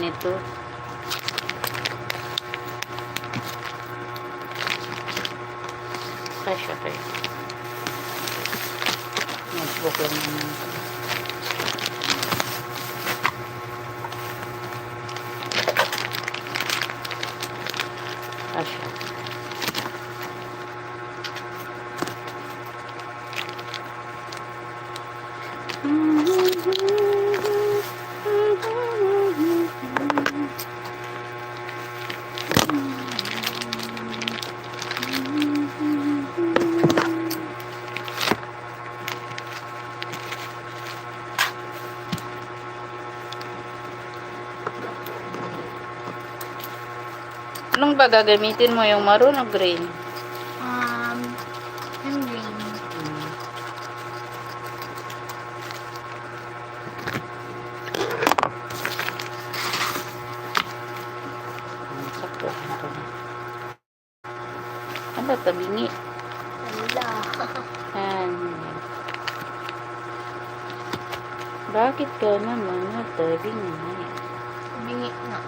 Ganito. Kasya kayo. Notebook lang naman ito. Kasya. Anong ba gagamitin mo? Yung maroon o green? Ano tabingi? Wala. Yan. Bakit ka naman natabingi? Bingi na.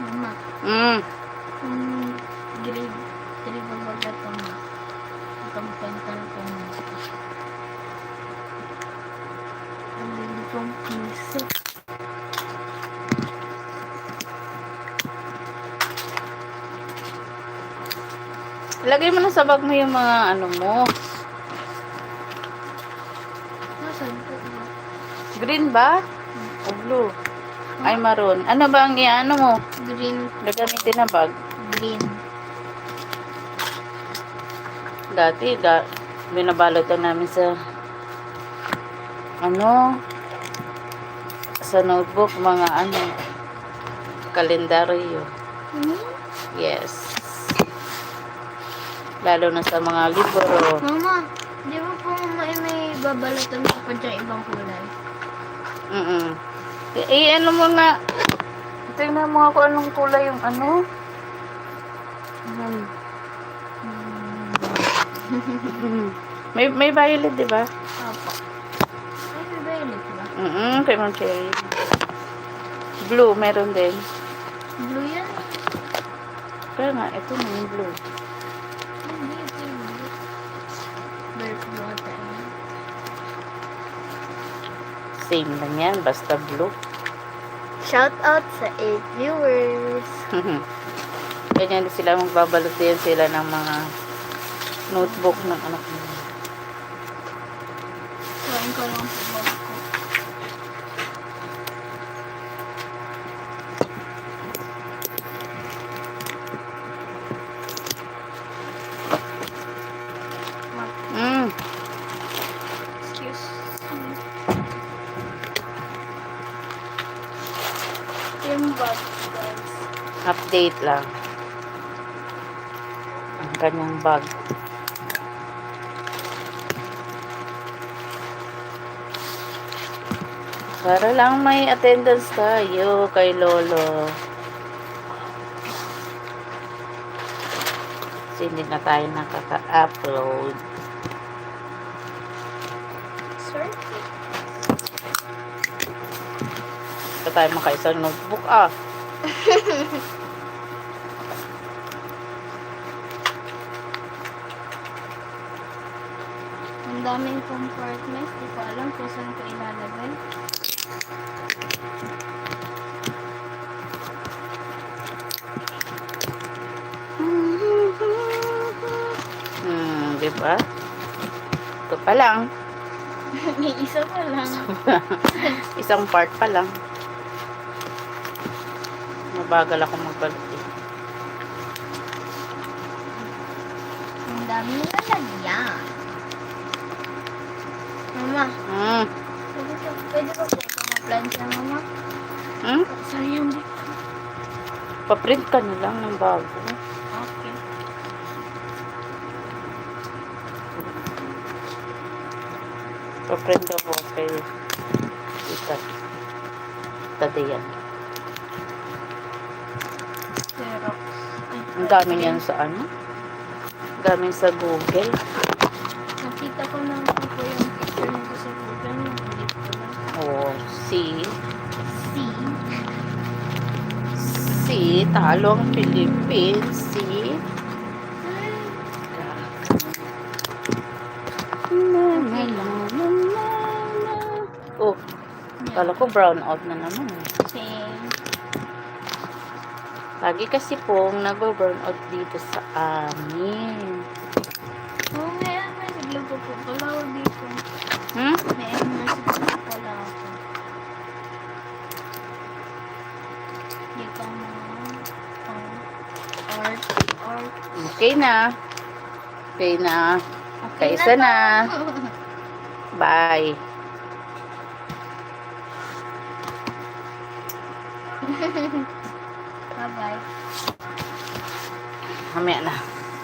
Mama, Mm. yung grade, grade ba ba ito na? Ang piso. Lagay mo na sa bag mo yung mga ano mo. Nasaan po ba? Green ba? O blue? Ay, maroon. Ano ba ang iano mo? Green, Gagamitin na bag. green. Dati, ga, binabalot na namin sa ano sa notebook mga ano kalendaryo. Hmm? Yes. Lalo na sa mga libro. Mama, di ba po may, may babalatan ko pa dyan ibang kulay? Mm Eh, eh, ano mo na. Tingnan mo ako anong kulay yung ano. Ayan. may may violet, di ba? Opo. Ay, may violet ba? Mm kay Ma'am Cherry. Blue, meron din. Blue yan? Kaya nga, ito na yung blue. Hindi, ito yung blue. Dark blue ata. Same lang yan, basta blue. Shout out sa 8 viewers. Ganyan sila magbabalot din sila ng mga notebook ng anak nila. Kain ko lang ko. Mm. Excuse me. Yung bag, guys. Update lang. Ang kanyang bag. Para lang may attendance tayo kay Lolo. Kasi hindi na tayo nakaka-upload. Sir? Ito tayo makaisang notebook ah. Ang daming compartments. Di ko alam kung saan ko ilalagay. Hmm, di ba? Ito pa lang. May isa pa lang. Isang part pa lang. Mabagal ako magbalik eh. Ang dami nila lagyan. Mama, Hmm. pwede, pa, pwede pa ito ma-plancha, mama? Hmm? Sayang di. Paprint ka na lang ng bago. Okay. Paprint ka po kay Tita. Tade yan. Xerox. Ay, Ang dami niyan sa ano? Ang dami sa Google. Oh, see? See? See? Talo ang Philippines. See? Na, na, na, na, na, na. Oh, kala ko brown out na naman. Lagi kasi pong nag-burn out dito sa amin. Oo nga yan. May naglupo po pala ako Okay na. Okay na. Okay Kaisa na. to. Bye. Bye-bye. Mamaya na.